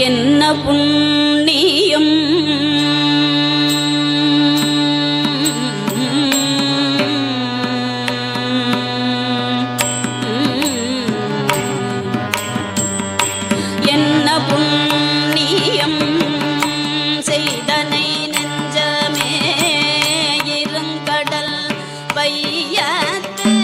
என்ன புண்ணியம்? என்ன புண்ணியம்? செய்தனை நெஞ்சமே இருங்கடல் பையத்து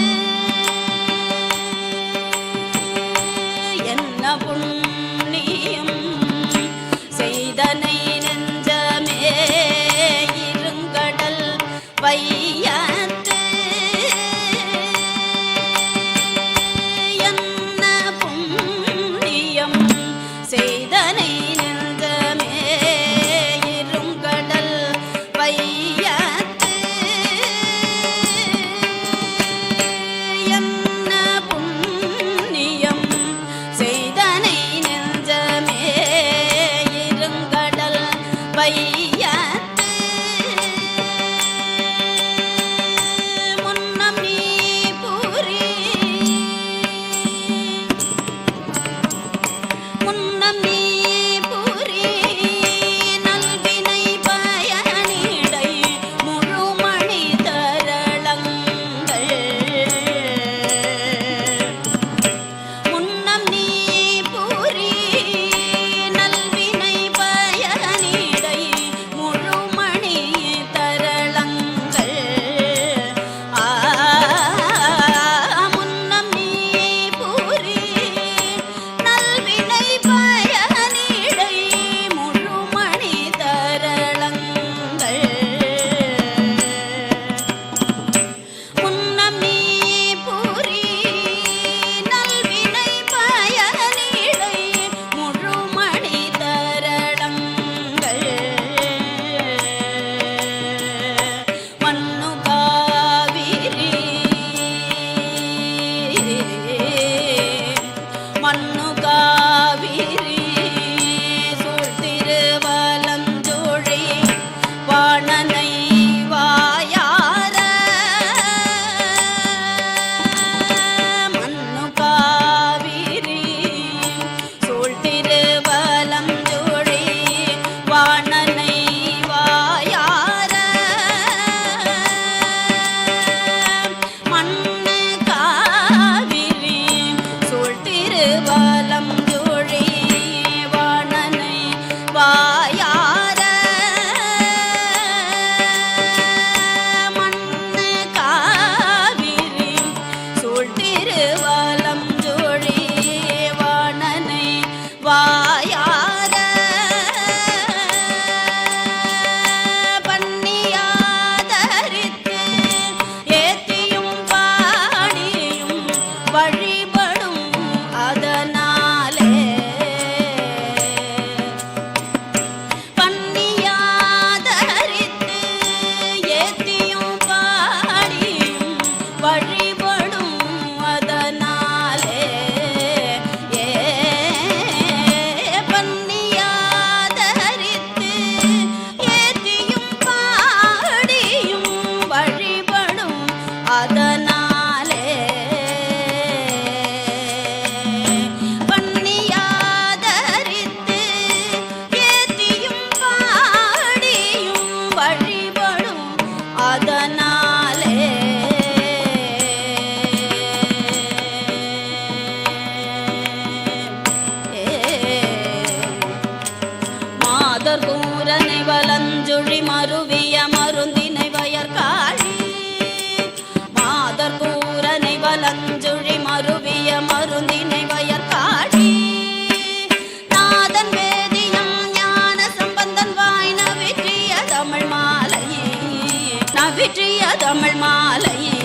மரணை வலஞ்சுழி மருவிய மருந்தினை வயற்காழி. மாதர் கூரனை வலஞ்சுழி மருவிய மருந்தினை வயற்காழி. நாதன் வேதியம் ஞான சம்பந்தன் வாய் நவிற்றிய தமிழ் மாலையே நவிற்றிய தமிழ் மாலையே.